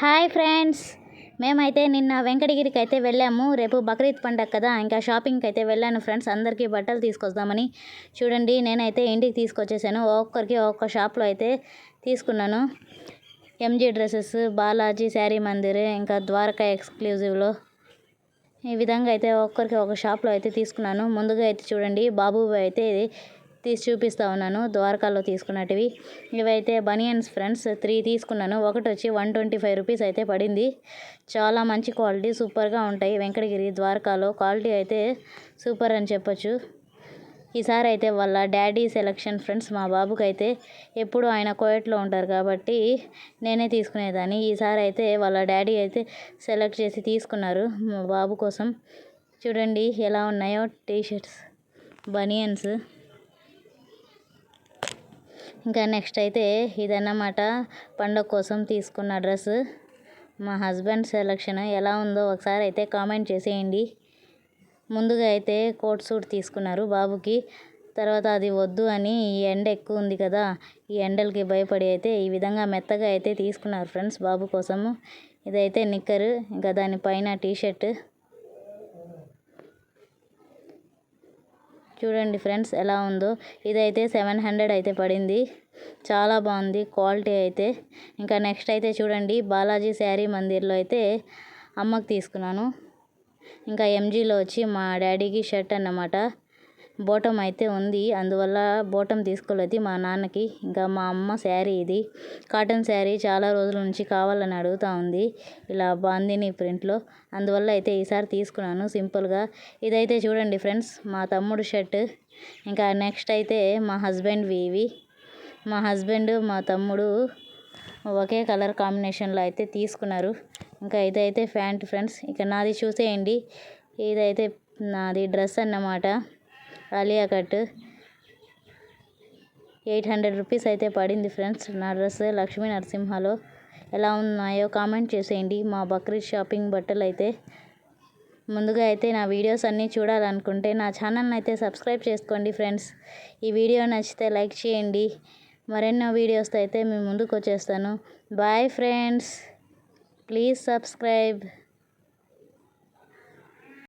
Hi friends. మేమైతే నిన్న వెంకటగిరికి అయితే వెళ్ళాము. రేపు బక్రీద్ పండగ కదా ఇంకా షాపింగ్కి అయితే వెళ్ళాను ఫ్రెండ్స్. అందరికీ బట్టలు తీసుకొద్దామని చూడండి నేనైతే ఇంటికి తీసుకొచ్చేసాను. ఒక్కొక్కరికి ఒక్కొక్క షాప్లో అయితే తీసుకున్నాను. MG dresses Balaji saree Mandir ఇంకా ద్వారకా ఎక్స్క్లూజివ్లో. ఈ విధంగా అయితే ఒక్కరికి ఒక షాప్లో అయితే తీసుకున్నాను. ముందుగా అయితే చూడండి బాబు అయితే తీసి చూపిస్తూ ఉన్నాను ద్వారకాలో తీసుకున్నటివి. ఇవైతే బనియన్స్ ఫ్రెండ్స్ త్రీ తీసుకున్నాను. ఒకటి వచ్చి వన్ ట్వంటీ ఫైవ్ రూపీస్ అయితే పడింది. చాలా మంచి క్వాలిటీ సూపర్గా ఉంటాయి. వెంకటగిరి ద్వారకాలో క్వాలిటీ అయితే సూపర్ అని చెప్పొచ్చు. ఈసారి అయితే వాళ్ళ డాడీ సెలక్షన్ ఫ్రెండ్స్ మా బాబుకి అయితే ఎప్పుడు ఆయన కోయట్లో ఉంటారు కాబట్టి నేనే తీసుకునేదాన్ని. ఈసారి అయితే వాళ్ళ డాడీ అయితే సెలెక్ట్ చేసి తీసుకున్నారు మా బాబు కోసం. చూడండి ఎలా ఉన్నాయో టీ షర్ట్స్ బనియన్స్. ఇంకా నెక్స్ట్ అయితే ఇదన్నమాట. పండగ కోసం తీసుకున్న డ్రెస్. మా హస్బెండ్ సెలక్షన్ ఎలా ఉందో ఒకసారి అయితే కామెంట్ చేసేయండి. ముందుగా అయితే కోట్ సూట్ తీసుకున్నారు బాబుకి. తర్వాత అది వద్దు అని ఈ ఎండ ఎక్కువ ఉంది కదా ఈ ఎండలకి భయపడి అయితే ఈ విధంగా మెత్తగా అయితే తీసుకున్నారు ఫ్రెండ్స్ బాబు కోసము. ఇదైతే నిక్కరు ఇంకా దానిపైన టీ షర్ట్ చూడండి ఫ్రెండ్స్ ఎలా ఉందో. ఇదైతే సెవెన్ హండ్రెడ్ అయితే పడింది. చాలా బాగుంది క్వాలిటీ అయితే. ఇంకా నెక్స్ట్ అయితే చూడండి బాలాజీ శారీ మందిర్లో అయితే అమ్మకి తీసుకున్నాను. ఇంకా ఎంజీలో వచ్చి మా డాడీకి షర్ట్ అన్నమాట. బోటం అయితే ఉంది. అందువల్ల బోటం తీసుకోలేదు. మా నాన్నకి ఇంకా మా అమ్మ శారీ ఇది. కాటన్ శారీ చాలా రోజుల నుంచి కావాలని అడుగుతూ ఉంది. ఇలా బాందిని ప్రింట్లో. అందువల్ల అయితే ఈసారి తీసుకున్నాను. సింపుల్గా. ఇదైతే చూడండి ఫ్రెండ్స్ మా తమ్ముడు షర్ట్. ఇంకా నెక్స్ట్ అయితే మా హస్బెండ్వి ఇవి మా హస్బెండ్ మా తమ్ముడు ఒకే కలర్ కాంబినేషన్లో అయితే తీసుకున్నారు. ఇంకా ఇదైతే ప్యాంట్ ఫ్రెండ్స్. ఇక నాది చూసేయండి. ఇదైతే నాది డ్రెస్ అన్నమాట. Alia cut eight hundred rupees అయితే పడింది ఫ్రెండ్స్. నా డ్రెస్ లక్ష్మీ నరసింహలో ఎలా ఉన్నాయో కామెంట్ చేసేయండి. మా బక్రీద్ షాపింగ్ బట్టలు అయితే ముందుగా అయితే నా వీడియోస్ అన్నీ చూడాలనుకుంటే నా ఛానల్ని అయితే సబ్స్క్రైబ్ చేసుకోండి ఫ్రెండ్స్. ఈ వీడియో నచ్చితే లైక్ చేయండి. మరెన్నో వీడియోస్తో అయితే మేము ముందుకు వచ్చేస్తాను. Bye friends. Please subscribe.